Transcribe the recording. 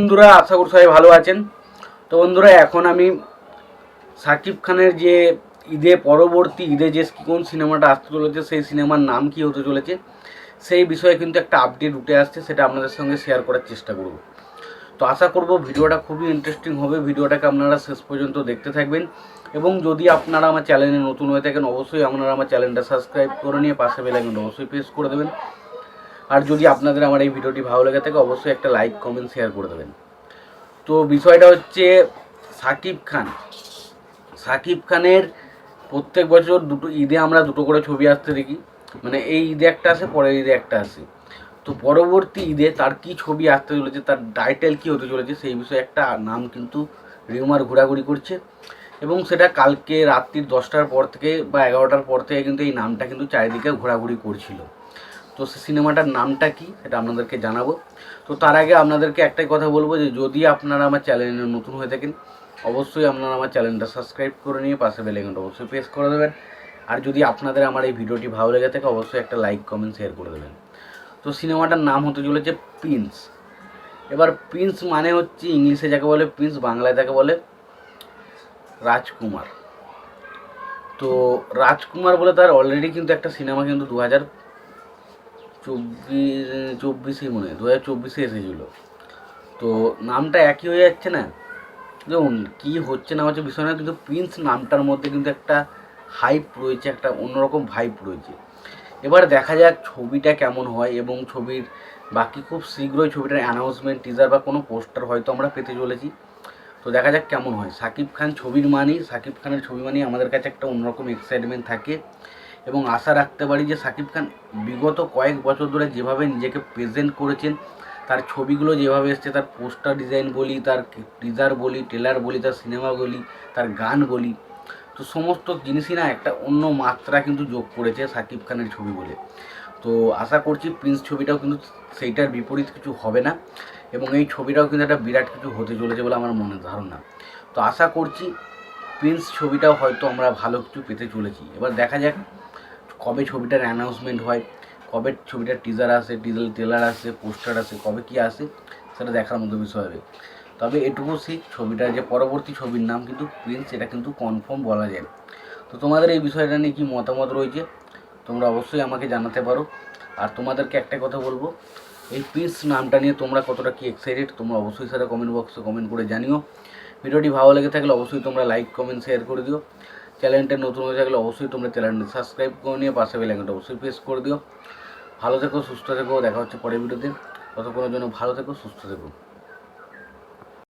বন্ধুরা, আশা করি সবাই ভালো আছেন। তো বন্ধুরা, এখন আমি সাকিব খানের যে ঈদে, পরবর্তী ঈদে যে কোন সিনেমাটা আসতে চলেছে, সেই সিনেমার নাম কি হতে চলেছে, সেই বিষয়ে কিন্তু একটা আপডেট উঠে আসছে, সেটা আপনাদের সঙ্গে শেয়ার করার চেষ্টা করব। তো আশা করব ভিডিওটা খুবই ইন্টারেস্টিং হবে, ভিডিওটাকে আপনারা শেষ পর্যন্ত দেখতে থাকবেন। এবং যদি আপনারা আমার চ্যানেলে নতুন হয়ে থাকেন, অবশ্যই আপনারা আমার চ্যানেলটা সাবস্ক্রাইব করে নিয়ে পাশে বেলাইকনটা অবশ্যই প্রেস করে দেবেন। আর যদি আপনাদের আমার এই ভিডিওটি ভালো লেগে থাকে, অবশ্যই একটা লাইক কমেন্ট শেয়ার করে দেবেন। তো বিষয়টা হচ্ছে, সাকিব খান। সাকিব খানের প্রত্যেক বছর দুটো ঈদে আমরা দুটো করে ছবি আসতে দেখি। মানে এই ঈদে একটা আসে, পরের ঈদে একটা আসে। তো পরবর্তী ঈদে তার কি ছবি আসতে চলেছে, তার টাইটেল কি হতে চলেছে, সেই বিষয়ে একটা নাম কিন্তু রিউমার ঘোরাঘুরি করছে। এবং সেটা কালকে রাত্রির দশটার পর থেকে বা এগারোটার পর থেকে কিন্তু এই নামটা কিন্তু চারিদিকে ঘোরাঘুরি করছিল। তো সিনেমাটার নামটা কি সেটা আপনাদেরকে জানাব। তো তার আগে আপনাদেরকে একটাই কথা বলব যে, যদি আপনারা আমার চ্যানেলে নতুন হয়ে থাকেন, অবশ্যই আপনারা আমার চ্যানেলটা সাবস্ক্রাইব করে নিয়ে পাশে বেলাইকনটা অবশ্যই প্রেস করে দেবেন। আর যদি আপনাদের আমার এই ভিডিওটি ভালো লেগে থাকে, অবশ্যই একটা লাইক কমেন্ট শেয়ার করে দেবেন। তো সিনেমাটার নাম হতে চলেছে প্রিন্স এবার প্রিন্স মানে হচ্ছে ইংলিশে যাকে বলে প্রিন্স বাংলায় তাকে বলে রাজকুমার। তো রাজকুমার বলে তার অলরেডি কিন্তু একটা সিনেমা কিন্তু দু হাজার চব্বিশ চব্বিশে মনে হয় দু হাজার চব্বিশে এসেছিল। তো নামটা একই হয়ে যাচ্ছে না? দেখুন, কী হচ্ছে না হচ্ছে বিষয় না, কিন্তু প্রিন্স নামটার মধ্যে কিন্তু একটা হাইপ রয়েছে, একটা অন্যরকম ভাইপ রয়েছে। এবার দেখা যাক ছবিটা কেমন হয়, এবং ছবির বাকি খুব শীঘ্রই ছবিটার অ্যানাউন্সমেন্ট টিজার বা কোনো পোস্টার হয়তো আমরা পেতে চলেছি। তো দেখা যাক কেমন হয়। সাকিব খান ছবির মানেই, সাকিব খানের ছবি মানেই আমাদের কাছে একটা অন্যরকম এক্সাইটমেন্ট থাকে। এবং আশা রাখতে পারি যে সাকিব খান বিগত কয়েক বছর ধরে যেভাবে নিজেকে প্রেজেন্ট করেছেন, তার ছবিগুলো যেভাবে এসছে, তার পোস্টার ডিজাইন বলি, তার টিজার বলি ট্রেলার বলি, তার সিনেমা বলি, তার গান বলি, তো সমস্ত জিনিসই না একটা অন্য মাত্রা কিন্তু যোগ করেছে সাকিব খানের ছবি বলে। তো আশা করছি প্রিন্স ছবিটাও কিন্তু সেইটার বিপরীত কিছু হবে না এবং এই ছবিটাও কিন্তু একটা বিরাট কিছু হতে চলেছে বলে আমার মনে ধারণা। তো আশা করছি প্রিন্স ছবিটাও হয়তো আমরা ভালো কিছু পেতে চলেছি। এবার দেখা যাক কবে ছবিটার অ্যানাউন্সমেন্ট হয়, কবে ছবিটার টিজার আসে টিজার ট্রেলার আসে পোস্টার আসে, কবে কি আসে, সেটা দেখার মতো বিষয় হবে। তবে এটুকু সেই ছবিটার যে পরবর্তী ছবির নাম, কিন্তু প্রিন্স এটা কিন্তু কনফার্ম বলা যায়। তো তোমাদের এই বিষয়টা নিয়ে কী মতামত রয়েছে, তোমরা অবশ্যই আমাকে জানাতে পারো। আর তোমাদেরকে একটা কথা বলব, এই প্রিন্স নামটা নিয়ে তোমরা কতটা কি এক্সাইটেড তোমরা অবশ্যই সেটা কমেন্ট বক্সে কমেন্ট করে জানিও। ভিডিওটি ভালো লেগে থাকলে অবশ্যই তোমরা লাইক কমেন্ট শেয়ার করে দিও। চ্যানেলটা নতুন হয়ে থাকলে অবশ্যই তোমরা চ্যানেলটা সাবস্ক্রাইব করে নিয়ে পাশে বেলাইকনটা অবশ্যই প্রেস করে দিও। ভালো থেকো, সুস্থ থেকো, দেখা হচ্ছে পরের ভিডিওতে। ততক্ষণের জন্য ভালো থেকো, সুস্থ থেকো।